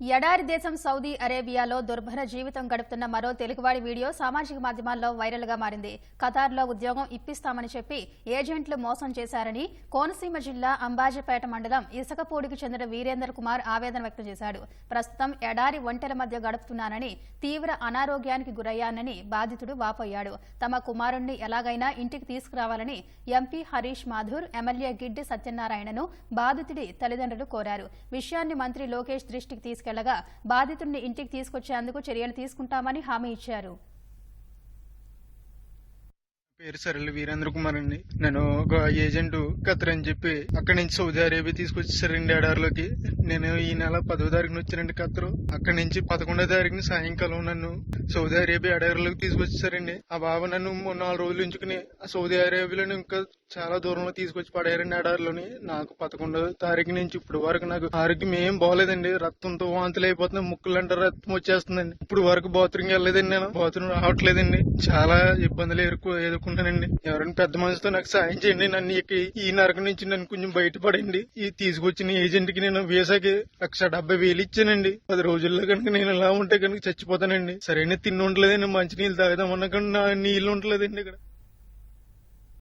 ఎడారి దేశం సౌదీ అరేబియాలో దుర్భర జీవితం గడుపుతున్న మరో తెలుగువాడి వీడియో సామాజిక మాధ్యమాల్లో వైరల్గా మారింది. ఖతార్లో ఉద్యోగం ఇప్పిస్తామని చెప్పి ఏజెంట్లు మోసం చేశారని కోనసీమ జిల్లా అంబాజీపేట మండలం ఇసుకపూడికి చెందిన వీరేందర్ కుమార్ ఆవేదన వ్యక్తం చేశాడు. ప్రస్తుతం ఎడారి ఒంటెల మధ్య గడుపుతున్నానని తీవ్ర అనారోగ్యానికి గురయ్యానని బాధితుడు వాపోయాడు. తమ కుమారుణ్ణి ఎలాగైనా ఇంటికి తీసుకురావాలని ఎంపీ హరీష్ మాధుర్ ఎమ్మెల్యే గిడ్డి సత్యనారాయణను బాధితుడి తల్లిదండ్రులు కోరారు. విషయాన్ని మంత్రి లోకేష్ దృష్టికి తీసుకు తీసుకెళ్ళగా బాధితుడిని ఇంటికి తీసుకొచ్చేందుకు చర్యలు తీసుకుంటామని హామీ ఇచ్చారు. పేరు సరళ వీరేంద్ర కుమార్ అండి. నేను ఒక ఏజెంట్ ఖతర్ అని చెప్పి అక్కడి నుంచి సౌదీ అరేబియా తీసుకొచ్చేసారండి ఎడారిలోకి నేను ఈ నెల పదో తారీఖున వచ్చానండి ఖతర్. అక్కడి నుంచి పదకొండో తారీఖున సాయంకాలం నన్ను సౌదీ అరేబియా ఎడారిలోకి తీసుకొచ్చేసారండి ఆ బాబు నన్ను మూడు నాలుగు రోజులు ఉంచుకుని ఆ సౌదీ అరేబియాలో ఇంకా చాలా దూరంలో తీసుకొచ్చి పడేయారండి ఎడారిలోని నాకు పదకొండో తారీఖు నుంచి ఇప్పుడు వరకు నాకు ఆరోగ్యం ఏం బాగోలేదండి. రక్తంతో వాంతులు అయిపోతుంది ముక్కులంటే రక్తం వచ్చేస్తుందండి. ఇప్పుడు వరకు బాత్రూమ్కి వెళ్ళలేదండి నేను. బాత్రూమ్ రావట్లేదండి. చాలా ఇబ్బందులు ఎదుర్కొ ఎదుర్కొంటానండి ఎవరైనా పెద్ద మనిషితో నాకు సాయం చేయండి నన్ను ఈ- ఈ నరకం నుంచి నన్ను కొంచెం బయటపడండి. ఈ తీసుకొచ్చిన ఏజెంట్కి నేను వీసాకి లక్ష డెబ్బై వేలు ఇచ్చానండి. పది రోజుల్లో కనుక నేను ఇలా ఉంటే కనుక చచ్చిపోతానండి. సరైన తిండి ఉండలేదండి మంచి నీళ్ళు తాగుదామన్నా కానీ నా నీళ్ళు ఉండలేదండి ఇక్కడ.